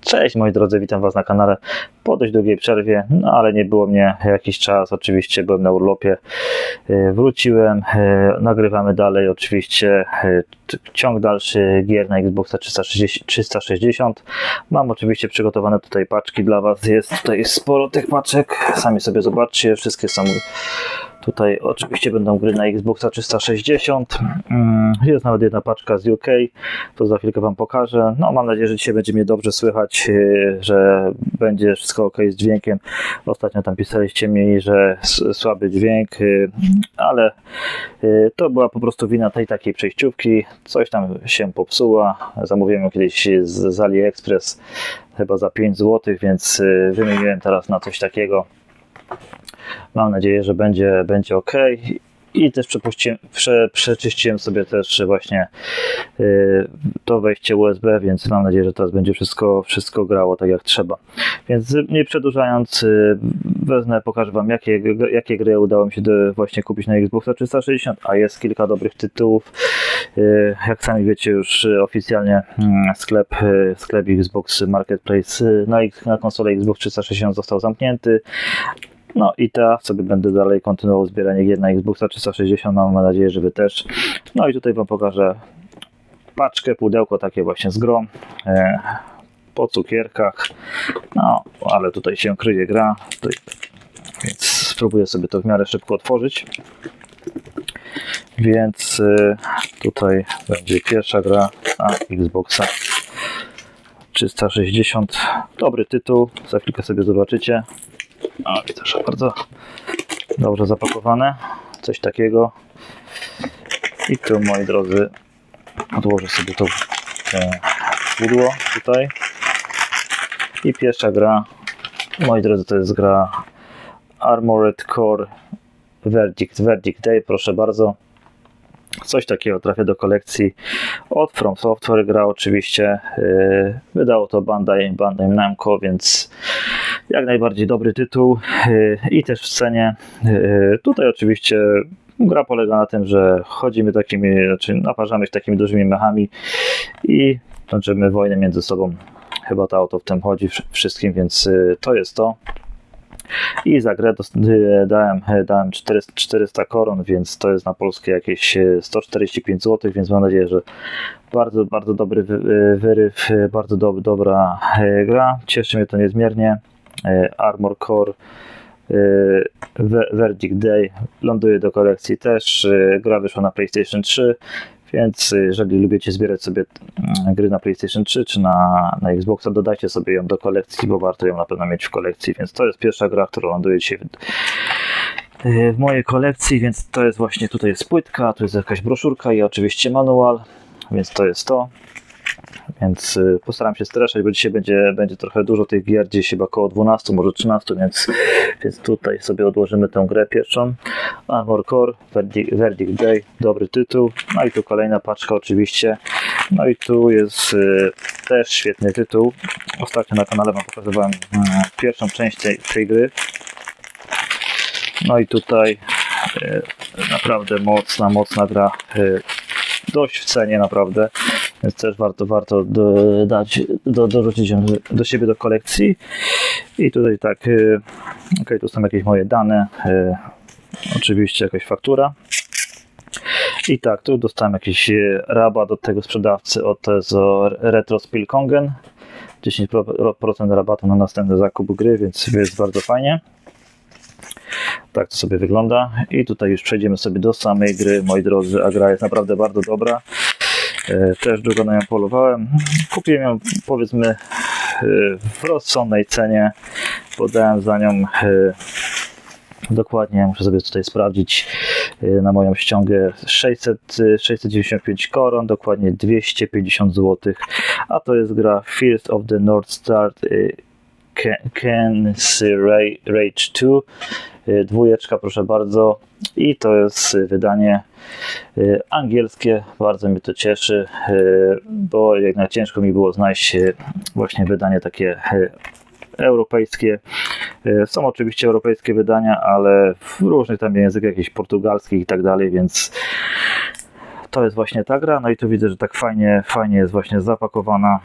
Cześć moi drodzy, witam Was na kanale po dość długiej przerwie, no ale nie było mnie jakiś czas, oczywiście byłem na urlopie, E, wróciłem, e, nagrywamy dalej oczywiście t- ciąg dalszy gier na Xboxa 360, 360. Mam oczywiście przygotowane tutaj paczki dla Was, jest tutaj sporo tych paczek, sami sobie zobaczcie, wszystkie są Tutaj oczywiście będą gry na Xboxa 360. Mm, Jest nawet jedna paczka z UK, to za chwilkę Wam pokażę. No, mam nadzieję, że dzisiaj będzie mnie dobrze słychać, yy, że będzie wszystko ok z dźwiękiem. Ostatnio tam pisaliście mi, że słaby dźwięk, yy, ale yy, to była po prostu wina tej takiej przejściówki. Coś tam się popsuła. Zamówiłem ją kiedyś z, z AliExpress chyba za 5 zł, więc wymieniłem teraz na coś takiego. Mam nadzieję, że będzie, będzie ok. I też prze, przeczyściłem sobie też właśnie y, to wejście USB, więc mam nadzieję, że teraz będzie wszystko, wszystko grało tak jak trzeba. Więc nie przedłużając, y, wezmę, pokażę Wam jakie, jakie gry udało mi się do, właśnie kupić na Xboxa 360, a jest kilka dobrych tytułów. Y, Jak sami wiecie już y, oficjalnie mm, sklep, y, sklep Xbox Marketplace y, na, na konsolę Xbox 360 został zamknięty. No i teraz sobie będę dalej kontynuował zbieranie gier na Xboxa 360. Mam nadzieję, że Wy też. No i tutaj Wam pokażę paczkę, pudełko takie właśnie z grą. E, po cukierkach. No, ale tutaj się kryje gra. Tutaj, więc spróbuję sobie to w miarę szybko otworzyć. Więc e, tutaj będzie pierwsza gra na Xboxa 360. Dobry tytuł. Za chwilkę sobie zobaczycie. O, widzę, że bardzo dobrze zapakowane. Coś takiego. I tu, moi drodzy, odłożę sobie to e, pudło tutaj. I pierwsza gra, moi drodzy, to jest gra Armored Core Verdict. Verdict Day, proszę bardzo. Coś takiego trafia do kolekcji od From Software. Gra oczywiście yy, wydało to Bandai, Bandai Namco, więc jak najbardziej dobry tytuł yy, i też w cenie. Yy, tutaj oczywiście gra polega na tym, że chodzimy takimi, znaczy naparzamy się takimi dużymi mechami i toczymy wojnę między sobą. Chyba to auto w tym chodzi wsz- wszystkim, więc yy, to jest to. I za grę y, dałem, y, dałem 400, 400 koron, więc to jest na polskie jakieś y, 145 zł, więc mam nadzieję, że bardzo, bardzo dobry wy- y, wyryw, y, bardzo dob- dobra y, gra. Cieszy mnie to niezmiernie. Y, Armor Core Ve- Verdict Day ląduje do kolekcji też. Y, Gra wyszła na PlayStation 3. Więc jeżeli lubicie zbierać sobie mm, gry na PlayStation 3 czy na, na Xboxa, dodajcie sobie ją do kolekcji, bo warto ją na pewno mieć w kolekcji. Więc to jest pierwsza gra, która ląduje dzisiaj w, w mojej kolekcji, więc to jest właśnie tutaj jest płytka, tu jest jakaś broszurka i oczywiście manual, więc to jest to. Więc y, postaram się streszać, bo dzisiaj będzie, będzie trochę dużo tych gier, gdzieś chyba około 12, może 13, więc, więc tutaj sobie odłożymy tę grę pierwszą. Armor Core, Verdict, Verdict Day, dobry tytuł. No i tu kolejna paczka oczywiście. No i tu jest y, też świetny tytuł. Ostatnio na kanale Wam pokazywałem mm, pierwszą część tej, tej gry. No i tutaj y, naprawdę mocna, mocna gra. Y, Dość w cenie naprawdę, więc też warto, warto do, dać, do, dorzucić ją do siebie do kolekcji. I tutaj tak, y, ok, tu są jakieś moje dane, y, oczywiście jakaś faktura. I tak, tu dostałem jakiś e, rabat od tego sprzedawcy od zo Retro Spillkongen. 10% rabatu na następny zakup gry, więc jest bardzo fajnie. Tak to sobie wygląda. I tutaj już przejdziemy sobie do samej gry, moi drodzy, a gra jest naprawdę bardzo dobra. E, Też długo na nią polowałem. Kupiłem ją powiedzmy e, w rozsądnej cenie. Podałem za nią e, Dokładnie, muszę sobie tutaj sprawdzić na moją ściągę 600, y, 695 koron, dokładnie 250 zł, a to jest gra First of the North Star Ken's Ra- Rage 2, y, dwójeczka proszę bardzo i to jest wydanie y, angielskie, bardzo mnie to cieszy, y, bo jednak ciężko mi było znaleźć właśnie wydanie takie europejskie. Są oczywiście europejskie wydania, ale w różnych tam językach, jakichś portugalskich i tak dalej, więc to jest właśnie ta gra. No i tu widzę, że tak fajnie, fajnie jest właśnie zapakowana.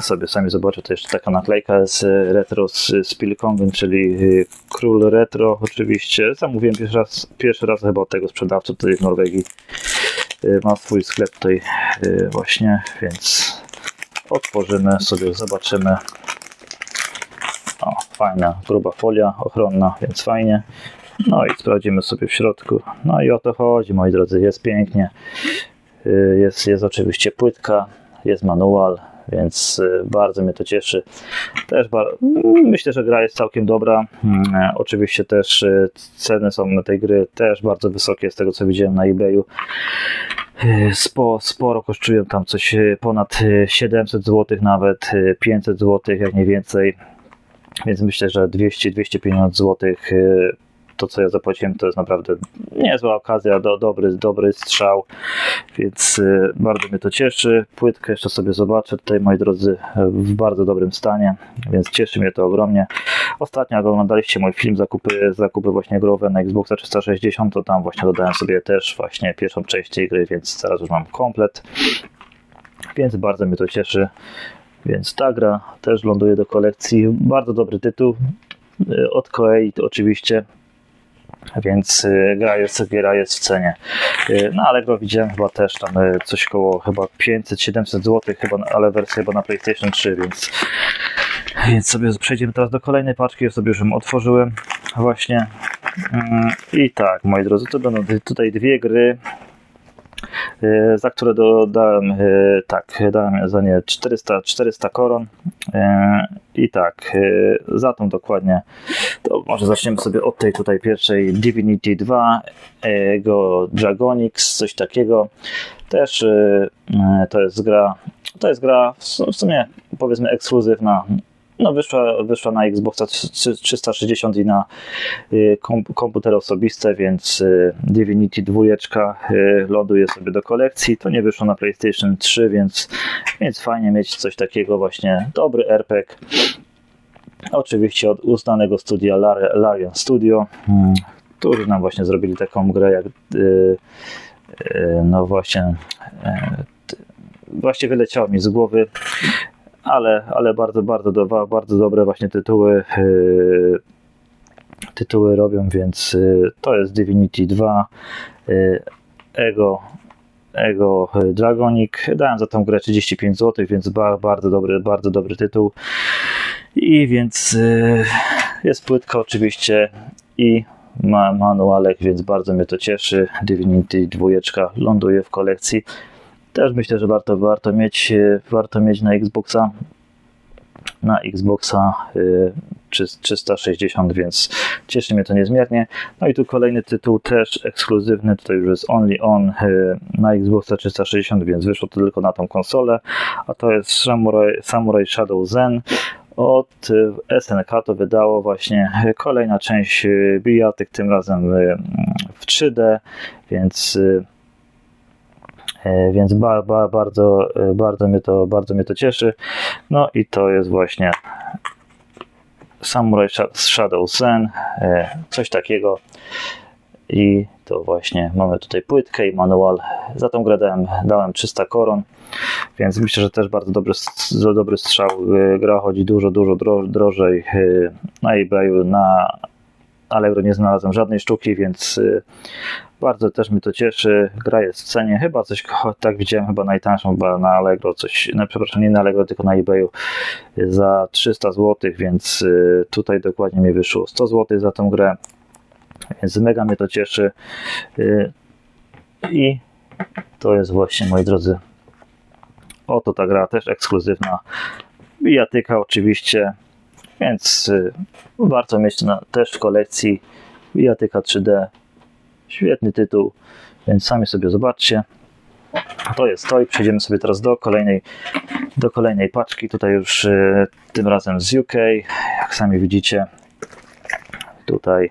Sobie sami zobaczę, to jeszcze taka naklejka e, retro z Spillkongen, czyli e, król retro oczywiście. Zamówiłem pierwszy raz, pierwszy raz chyba od tego sprzedawcy tutaj w Norwegii. E, Ma swój sklep tutaj e, właśnie, więc otworzymy sobie, zobaczymy. O, fajna, gruba folia ochronna, więc fajnie. No i sprawdzimy sobie w środku. No i o to chodzi, moi drodzy, jest pięknie. Y, Jest, jest oczywiście płytka, jest manual, więc y, bardzo mnie to cieszy. Też ba- myślę, że gra jest całkiem dobra. Mm, e, Oczywiście też y, ceny są na tej gry też bardzo wysokie z tego co widziałem na eBayu. Y, Spo, sporo kosztują tam coś ponad y, 700 zł, nawet y, 500 zł, jak nie więcej. Więc myślę, że 200-250 zł to, co ja zapłaciłem, to jest naprawdę niezła okazja, do, dobry, dobry strzał, więc y, bardzo mnie to cieszy. Płytkę jeszcze sobie zobaczę tutaj, moi drodzy, w bardzo dobrym stanie, więc cieszy mnie to ogromnie. Ostatnio, jak oglądaliście mój film zakupy, zakupy właśnie growe na Xboxa 360, to tam właśnie dodałem sobie też właśnie pierwszą część tej gry, więc teraz już mam komplet. Więc bardzo mnie to cieszy. Więc ta gra też ląduje do kolekcji. Bardzo dobry tytuł. y, Od Koei oczywiście. Więc y, gra jest, gra jest w cenie. Y, No ale go widziałem chyba też tam y, coś koło chyba 500-700 zł, chyba, ale wersja chyba na PlayStation 3, więc, więc sobie przejdziemy teraz do kolejnej paczki. Ja sobie już ją otworzyłem właśnie. Mm, I tak, moi drodzy, to będą tutaj dwie gry za które dodałem, e, tak, dałem za nie 400, 400 koron. E, i tak, e, za tą dokładnie, to może zaczniemy sobie od tej tutaj pierwszej Divinity 2, jego Dragonix, coś takiego, też e, e, to jest gra, to jest gra w sumie powiedzmy ekskluzywna, no wyszła, wyszła na Xboxa 360 i na y, kom, komputery osobiste, więc y, Divinity 2 y, ląduje sobie do kolekcji. To nie wyszło na PlayStation 3, więc, więc fajnie mieć coś takiego właśnie. Dobry RPG. Oczywiście od uznanego studia Lar- Larian Studio, mm, którzy nam właśnie zrobili taką grę jak y, y, no właśnie y, t- właśnie wyleciało mi z głowy ale, ale bardzo, bardzo, do, bardzo dobre właśnie tytuły yy, tytuły robią, więc yy, to jest Divinity 2 yy, Ego Ego Dragonic. Dałem za tą grę 35 zł, więc ba, bardzo dobry, bardzo dobry tytuł. I więc jest płytka oczywiście i ma manualek, więc bardzo mnie to cieszy. Divinity 2 ląduje w kolekcji. Też myślę, że warto, warto mieć, e, warto mieć na Xboxa na Xboxa y, trzy- 360, więc cieszy mnie to niezmiernie. No i tu kolejny tytuł też ekskluzywny, tutaj już jest Only On y, na Xboxa 360, więc wyszło to tylko na tą konsolę, a to jest Samurai, Samurai Shadow Zen. Od SNK to wydało właśnie kolejna część bijatyk, tym razem w 3D, więc E, Więc ba, ba, bardzo, e, bardzo, mnie to, bardzo mnie to cieszy. No i to jest właśnie Samurai Sha- Shadow Zen, e, coś takiego. I to właśnie mamy tutaj płytkę i manual. Za tą grę dałem, dałem 300 koron, więc myślę, że też bardzo dobry, dobry strzał. E, Gra chodzi dużo, dużo dro, drożej e, na eBayu, na Allegro nie znalazłem żadnej sztuki, więc e, bardzo też mnie to cieszy. Gra jest w cenie. Chyba coś, tak widziałem, chyba najtańszą, chyba na Allegro coś, no, przepraszam, nie na Allegro, tylko na eBayu y, za 300 zł, więc y, tutaj dokładnie mi wyszło 100 zł za tą grę. Więc mega mnie to cieszy. Y, I to jest właśnie, moi drodzy, oto ta gra też ekskluzywna. Bijatyka oczywiście, więc warto mieć na, też w kolekcji. Bijatyka 3D Świetny tytuł, więc sami sobie zobaczcie. To jest to i przejdziemy sobie teraz do kolejnej, do kolejnej paczki. Tutaj już e, tym razem z UK, jak sami widzicie. Tutaj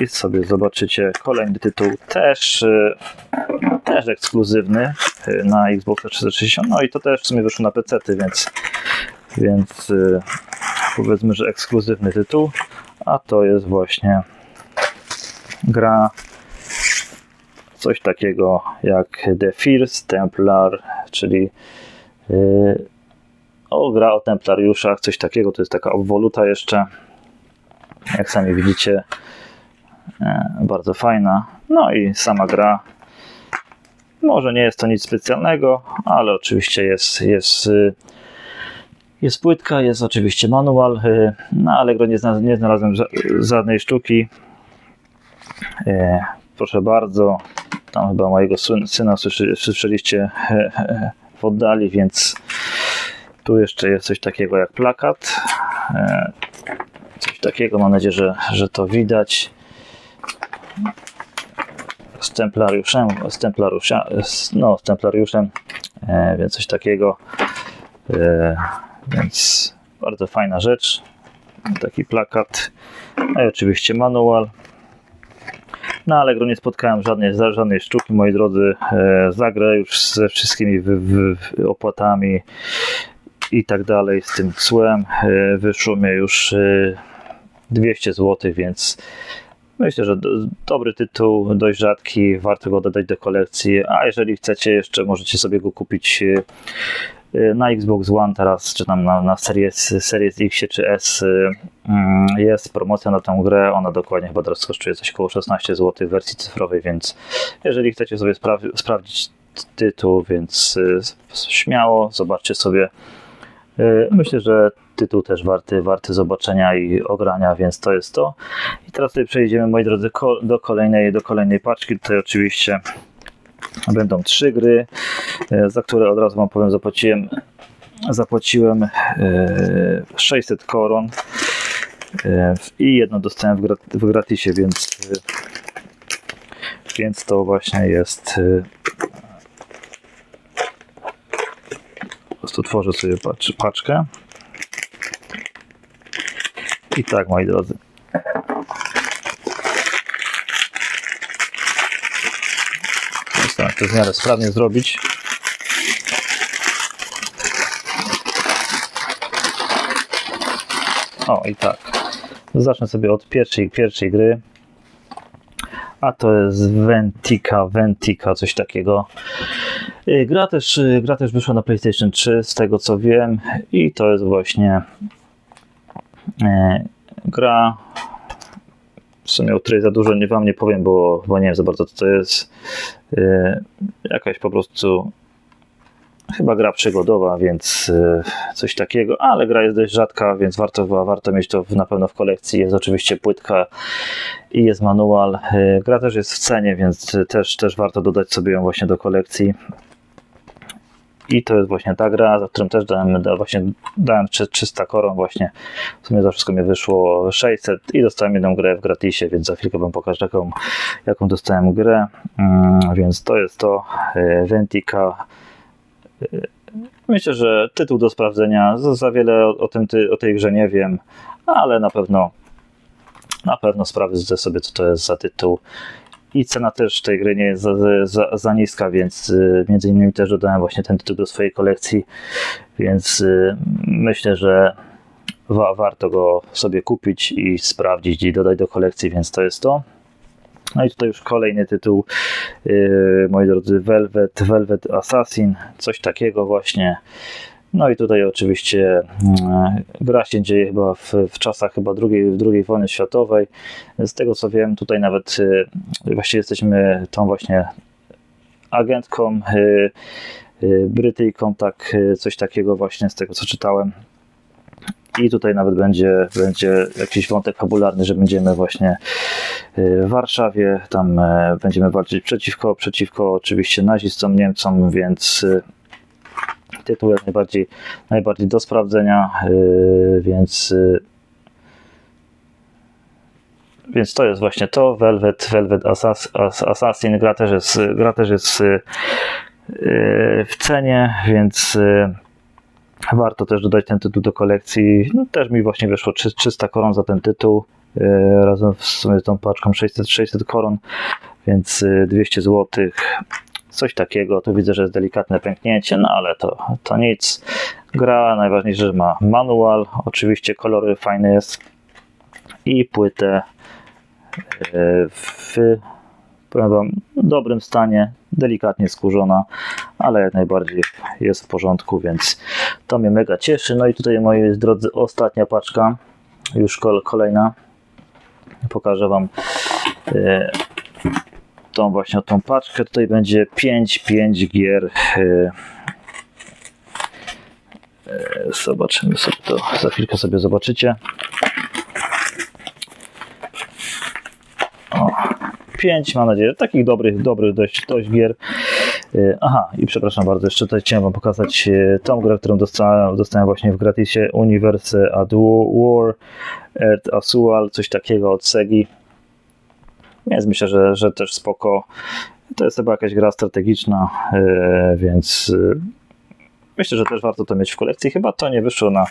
i sobie zobaczycie kolejny tytuł też, e, też ekskluzywny e, na Xbox 360. No i to też w sumie wyszło na PC, więc, więc e, powiedzmy, że ekskluzywny tytuł. A to jest właśnie gra coś takiego jak The First Templar, czyli yy, O, gra o templariuszach, coś takiego, to jest taka obwoluta jeszcze. Jak sami widzicie, e, bardzo fajna. No i sama gra. Może nie jest to nic specjalnego, ale oczywiście jest, jest, y, jest płytka, jest oczywiście manual. y, Na Allegro nie, zna, nie znalazłem ża- żadnej sztuki. Proszę bardzo, tam chyba mojego syn- syna słyszeliście w oddali, więc tu jeszcze jest coś takiego jak plakat. E, Coś takiego, mam nadzieję, że, że to widać. Z templariuszem, z templariusza, z- no, z templariuszem, e, więc coś takiego. E, więc bardzo fajna rzecz. Taki plakat. No i oczywiście manual. Na Allegro nie spotkałem żadnej, żadnej sztuki, moi drodzy. E, zagrę już ze wszystkimi opłatami i tak dalej, z tym cłem. E, wyszło mi już e, 200 zł, więc myślę, że do, dobry tytuł, dość rzadki, warto go dodać do kolekcji. A jeżeli chcecie, jeszcze możecie sobie go kupić e, e, na Xbox One teraz, czy tam na, na Series, Series X czy S y, mm, jest promocja na tę grę, ona dokładnie chyba teraz kosztuje coś około 16 zł w wersji cyfrowej, więc jeżeli chcecie sobie spra- sprawdzić tytuł, więc śmiało zobaczcie sobie. Y, Myślę, że tytuł też warty, warty zobaczenia i ogrania, więc to jest to. I teraz sobie przejdziemy, moi drodzy, do kolejnej, do kolejnej paczki. Tutaj oczywiście będą trzy gry, e, za które od razu wam powiem, zapłaciłem zapłaciłem e, 600 koron e, i jedno dostałem w, grat- w gratisie, więc e, więc to właśnie jest e, po prostu tworzę sobie pacz- paczkę i tak moi drodzy Staram się to w miarę sprawnie zrobić. O i tak. Zacznę sobie od pierwszej, pierwszej gry. A to jest Ventica, Ventica, coś takiego. Y, Gra też, y, gra też wyszła na PlayStation 3, z tego co wiem. I to jest właśnie e, gra w sumie o której za dużo nie wam nie powiem, bo, bo nie wiem za bardzo co to jest. Jakaś po prostu chyba gra przygodowa, więc coś takiego, ale gra jest dość rzadka, więc warto, warto mieć to na pewno w kolekcji. Jest oczywiście płytka i jest manual. Gra też jest w cenie, więc też, też warto dodać sobie ją właśnie do kolekcji. I to jest właśnie ta gra, za którą też dałem, da, właśnie dałem trzy- 300 koron właśnie. W sumie za wszystko mi wyszło 600 i dostałem jedną grę w gratisie, więc za chwilkę wam pokażę jaką, jaką dostałem grę. Mm, więc to jest to e, Ventica. E, Myślę, że tytuł do sprawdzenia. Za, wiele o, tym, ty, o tej grze nie wiem, ale na pewno na pewno sprawdzę sobie, co to jest za tytuł. I cena też tej gry nie jest za, za, za niska, więc y, między innymi też dodałem właśnie ten tytuł do swojej kolekcji, więc y, myślę, że wa, warto go sobie kupić i sprawdzić i dodać do kolekcji, więc to jest to. No i tutaj już kolejny tytuł, yy, moi drodzy, Velvet, Velvet Assassin, coś takiego właśnie. No i tutaj oczywiście mm, gra się dzieje chyba w, w czasach chyba drugiej, drugiej wojny światowej. Z tego co wiem, tutaj nawet yy, właściwie jesteśmy tą właśnie agentką, yy, yy, Brytyjką, tak, coś takiego właśnie z tego co czytałem. I tutaj nawet będzie, będzie jakiś wątek fabularny, że będziemy właśnie y, w Warszawie, tam e, będziemy walczyć przeciwko, przeciwko oczywiście nazistom, Niemcom, więc y, tytuł jak najbardziej, najbardziej do sprawdzenia, y, więc y, więc to jest właśnie to, Velvet, Velvet Assass- Ass- Assassin, gra też jest, gra też jest y, y, w cenie, więc warto też dodać ten tytuł do kolekcji. No, też mi właśnie wyszło 300 300 koron za ten tytuł, razem w sumie z tą paczką 600, 600 koron, więc y, 200 zł. Coś takiego, tu widzę, że jest delikatne pęknięcie, no ale to, to nic. Gra najważniejsze, że ma manual, oczywiście kolory fajne jest i płytę y, w powiem wam, dobrym stanie, delikatnie skórzona, ale jak najbardziej jest w porządku, więc to mnie mega cieszy. No i tutaj moi drodzy, ostatnia paczka, już kol- kolejna. Pokażę Wam e, tą właśnie tą paczkę. Tutaj będzie 5-5 gier. e, e, Zobaczymy sobie to, za chwilkę sobie zobaczycie. O, 5 mam nadzieję, takich dobrych, dobrych dość, dość gier. E, Aha, i przepraszam bardzo, jeszcze tutaj chciałem Wam pokazać tą grę, którą dostałem, dostałem właśnie w gratisie Universe Ad War, Earth Asual, coś takiego od Segi. Więc myślę, że, że też spoko. To jest chyba jakaś gra strategiczna, e, więc e, myślę, że też warto to mieć w kolekcji. Chyba to nie wyszło na,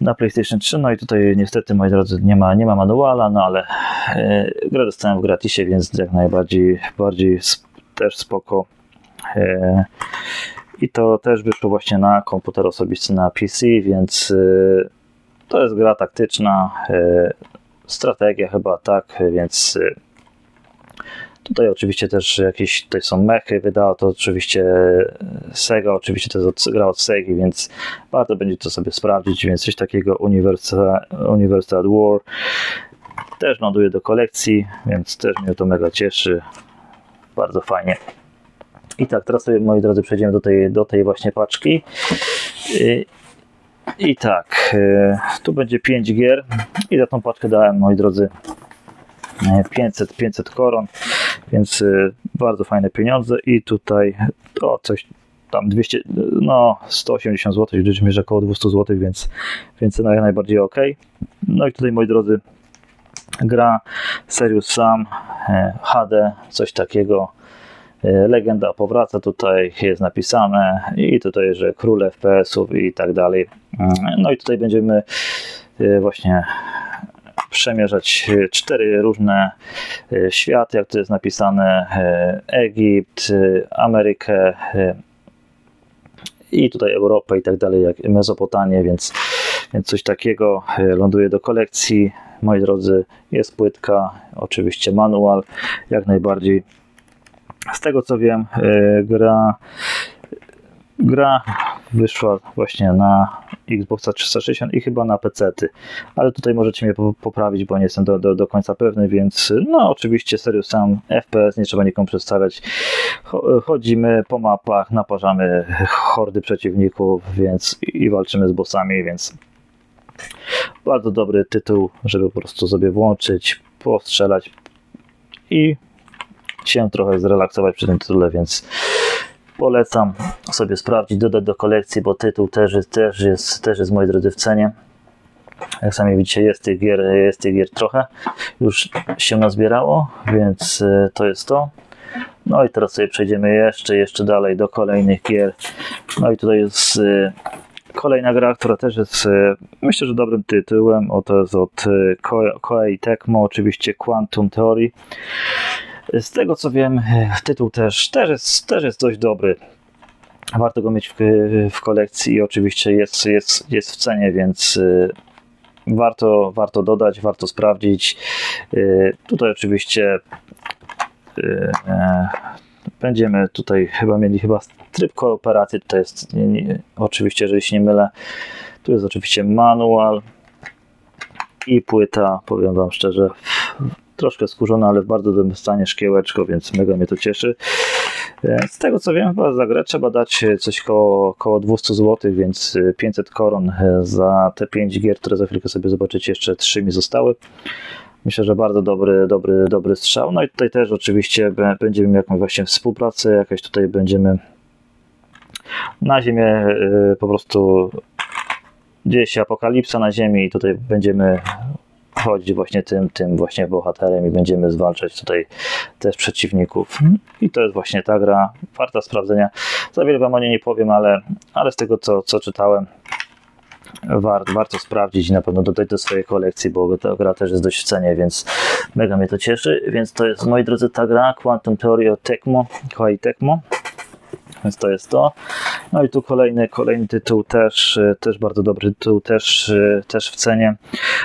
na PlayStation 3. No i tutaj niestety, moi drodzy, nie ma, nie ma manuala, no ale e, grę dostałem w gratisie, więc jak najbardziej bardziej sp- też spoko. E, I to też wyszło właśnie na komputer osobisty na PC, więc e, to jest gra taktyczna, e, strategia chyba tak, więc e, tutaj oczywiście też jakieś tutaj są mechy, wydała to oczywiście Sega, oczywiście to gra od Segi, więc warto będzie to sobie sprawdzić, więc coś takiego Universal, Universal War też ląduje do kolekcji, więc też mnie to mega cieszy, bardzo fajnie. I tak, teraz sobie moi drodzy przejdziemy do tej, do tej właśnie paczki. I, tak, e, tu będzie 5 gier i za tą paczkę dałem, moi drodzy, e, 500, 500 koron, więc e, bardzo fajne pieniądze i tutaj to coś tam 200, no 180 zł, liczymy, że około 200 zł, więc, więc cena jak najbardziej ok. No i tutaj, moi drodzy, gra Serious Sam HD, coś takiego. E, Legenda powraca, tutaj jest napisane i tutaj, że król FPS-ów i tak dalej. Mm, No i tutaj będziemy e, właśnie przemierzać e, cztery różne światy, jak to jest napisane, Egipt, Amerykę i tutaj Europę i tak dalej, jak Mezopotamię, więc, więc coś takiego ląduje do kolekcji. Moi drodzy, jest płytka, oczywiście manual, jak najbardziej. Z tego co wiem, e, gra gra wyszła właśnie na Xboxa 360 i chyba na PC-ty, ale tutaj możecie mnie po- poprawić, bo nie jestem do, do, do końca pewny, więc no oczywiście serio sam FPS, nie trzeba nikomu przedstawiać. Cho- Chodzimy po mapach, naparzamy hordy przeciwników, więc i walczymy z bossami, więc bardzo dobry tytuł, żeby po prostu sobie włączyć, postrzelać i się trochę zrelaksować przy tym tytule, więc polecam sobie sprawdzić, dodać do kolekcji, bo tytuł też jest, też jest, też jest moi drodzy w cenie. Jak sami widzicie, jest tych gier, jest tych gier trochę. Już się nazbierało, więc e, to jest to. No i teraz sobie przejdziemy jeszcze, jeszcze dalej do kolejnych gier. No i tutaj jest e, kolejna gra, która też jest e, myślę, że dobrym tytułem. Oto jest od Ko- Koei Tecmo, oczywiście Quantum Theory. Z tego co wiem, e, tytuł też, też, jest, też jest dość dobry. Warto go mieć w, w kolekcji i oczywiście jest, jest, jest w cenie, więc e, warto, warto dodać, warto sprawdzić. E, Tutaj oczywiście będziemy tutaj chyba mieli chyba tryb kooperacji. To jest nie, nie, oczywiście, jeżeli się nie mylę, tu jest oczywiście manual i płyta, powiem Wam szczerze, troszkę skurzona, ale w bardzo dobrym stanie szkiełeczko, więc mega mnie to cieszy. E, Z tego co wiem, chyba za grę trzeba dać e, coś koło, koło 200 zł, więc e, 500 koron e, za te 5 gier, które za chwilkę sobie zobaczycie, jeszcze 3 mi zostały. Myślę, że bardzo dobry, dobry, dobry strzał. No i tutaj też oczywiście będziemy mieli jakąś właśnie współpracę, jakaś tutaj będziemy na ziemię po prostu się apokalipsa na ziemi i tutaj będziemy chodzić właśnie tym, tym właśnie bohaterem i będziemy zwalczać tutaj też przeciwników. I to jest właśnie ta gra, warta sprawdzenia. Za wiele wam o niej nie powiem, ale, ale z tego co, co czytałem, war, warto sprawdzić i na pewno dodać do swojej kolekcji, bo ta gra też jest dość w cenie, więc mega mnie to cieszy. Więc to jest, moi drodzy, ta gra Quantum Theory od Tecmo, Koei Tecmo. Więc to jest to. No i tu kolejny, kolejny tytuł też, y, też bardzo dobry tytuł, też, y, też w cenie.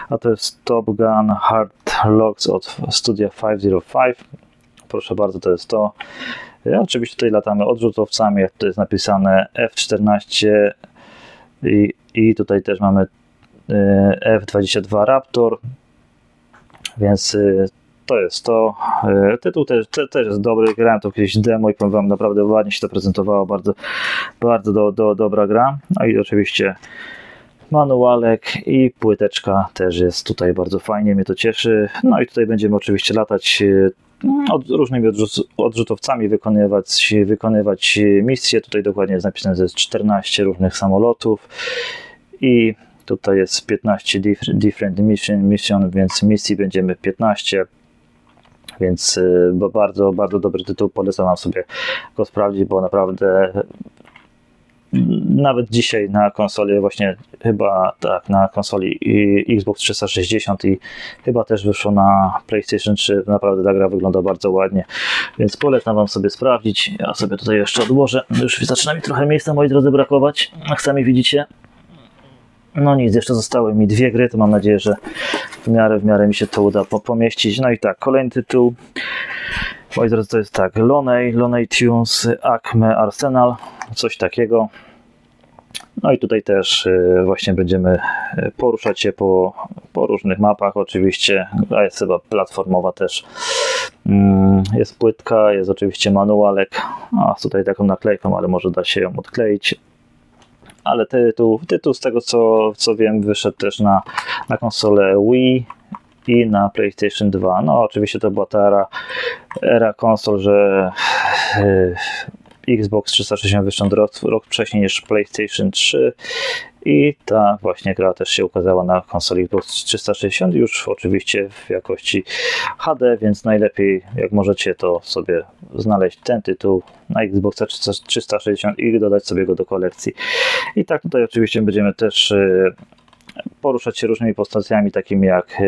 A to jest Top Gun Hard Logs od Studia 505. Proszę bardzo, to jest to. Oczywiście tutaj latamy odrzutowcami, jak to jest napisane F-14 i, i tutaj też mamy e, F-22 Raptor, więc to jest to. E, Tytuł też, te, też jest dobry, grałem to kiedyś demo i powiem wam, naprawdę ładnie się to prezentowało, bardzo, bardzo do, do, dobra gra. No i oczywiście manualek i płyteczka też jest tutaj bardzo fajnie, mnie to cieszy. No i tutaj będziemy oczywiście latać e, od, różnymi odrzut, odrzutowcami, wykonywać, wykonywać misje. Tutaj dokładnie jest napisane, że jest 14 różnych samolotów i tutaj jest 15 different, different mission, mission, więc misji będziemy 15. Więc y, bardzo, bardzo dobry tytuł, polecam wam sobie go sprawdzić, bo naprawdę nawet dzisiaj na konsoli właśnie chyba tak, na konsoli i Xbox 360 i chyba też wyszło na PlayStation 3, naprawdę ta gra wygląda bardzo ładnie, więc polecam wam sobie sprawdzić, ja sobie tutaj jeszcze odłożę, już zaczyna mi trochę miejsca moi drodzy brakować, sami widzicie, no nic, jeszcze zostały mi dwie gry, to mam nadzieję, że w miarę, w miarę mi się to uda po, pomieścić. No i tak, kolejny tytuł. Moi drodzy, to jest tak, Loney, Loney Tunes, Acme Arsenal, coś takiego. No i tutaj też y, właśnie będziemy y, poruszać się po, po różnych mapach, oczywiście, a jest chyba platformowa też. Mm, Jest płytka, jest oczywiście manualek, a tutaj taką naklejką, ale może da się ją odkleić ale tytuł, tytuł z tego co, co wiem wyszedł też na, na konsolę Wii i na PlayStation 2. No oczywiście to była ta era, era konsol, że e, Xbox 360 wyszedł rok, rok wcześniej niż PlayStation 3 i ta właśnie gra też się ukazała na konsoli Xbox 360 już oczywiście w jakości HD, więc najlepiej jak możecie to sobie znaleźć ten tytuł na Xboxa 360 i dodać sobie go do kolekcji. I tak tutaj oczywiście będziemy też e, poruszać się różnymi postaciami, takimi jak e,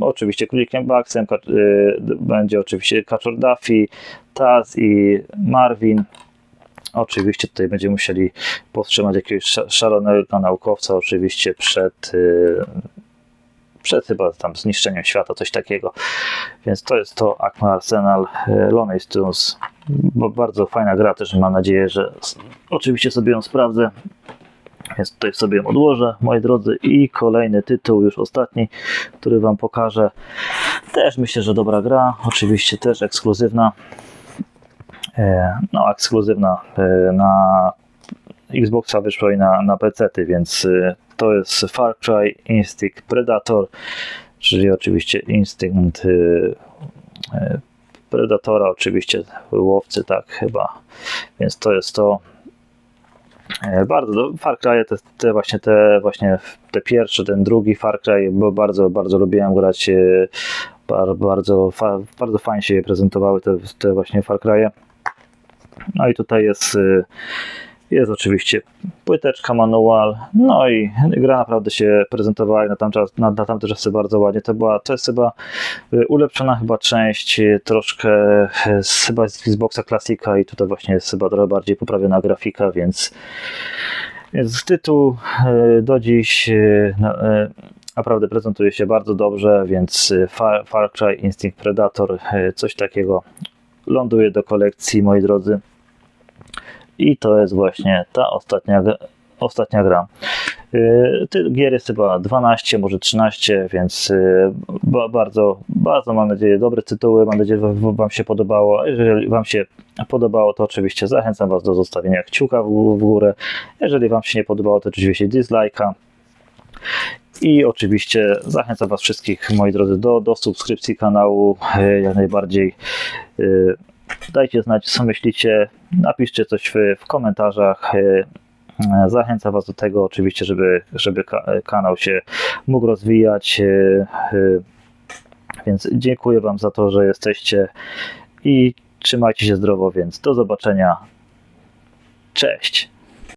oczywiście Królikiem Baxem, e, będzie oczywiście Kaczor Duffy, Taz i Marvin. Oczywiście tutaj będziemy musieli powstrzymać jakiegoś sza- szalonego naukowca, oczywiście przed, e, przed chyba tam zniszczeniem świata, coś takiego. Więc to jest to Acme Arsenal Lonely Tunes. Bo bardzo fajna gra też, mam nadzieję, że oczywiście sobie ją sprawdzę. Więc tutaj sobie odłożę, moi drodzy. I kolejny tytuł, już ostatni, który Wam pokażę. Też myślę, że dobra gra. Oczywiście też ekskluzywna. E, No, ekskluzywna e, na Xboxa wyszła i na, na PC, więc e, to jest Far Cry Instinct Predator, czyli oczywiście Instinct Predatora, oczywiście łowcy, tak chyba. Więc to jest to. E, Bardzo, do- Far Cry, te, te właśnie te właśnie te pierwsze, ten drugi Far Cry, bo bardzo, bardzo lubiłem grać, e, bar, bardzo, fa, bardzo fajnie się prezentowały te, te właśnie Far Cry'e. No i tutaj jest, e, jest oczywiście płyteczka, manual, no i gra naprawdę się prezentowała na, tam czas, na, na tamte czasy bardzo ładnie. To, była, to jest chyba e, ulepszona chyba część, e, troszkę e, z, chyba z Xboxa Classica i tutaj właśnie jest chyba trochę bardziej poprawiona grafika, więc, więc tytuł do dziś e, naprawdę prezentuje się bardzo dobrze, więc Far, Far Cry Instinct Predator, coś takiego ląduje do kolekcji, moi drodzy. I to jest właśnie ta ostatnia, ostatnia gra. Ty, gier jest chyba 12, może 13, więc ba, bardzo, bardzo mam nadzieję dobre tytuły. Mam nadzieję, że Wam się podobało. Jeżeli Wam się podobało, to oczywiście zachęcam Was do zostawienia kciuka w, górę. Jeżeli Wam się nie podobało, to oczywiście dislike'a. I oczywiście zachęcam Was wszystkich, moi drodzy, do, do subskrypcji kanału yy, jak najbardziej. Dajcie znać, co myślicie. Napiszcie coś w, w komentarzach. Yy, Zachęcam Was do tego oczywiście, żeby, żeby ka- kanał się mógł rozwijać. Więc dziękuję Wam za to, że jesteście i trzymajcie się zdrowo, więc do zobaczenia. Cześć.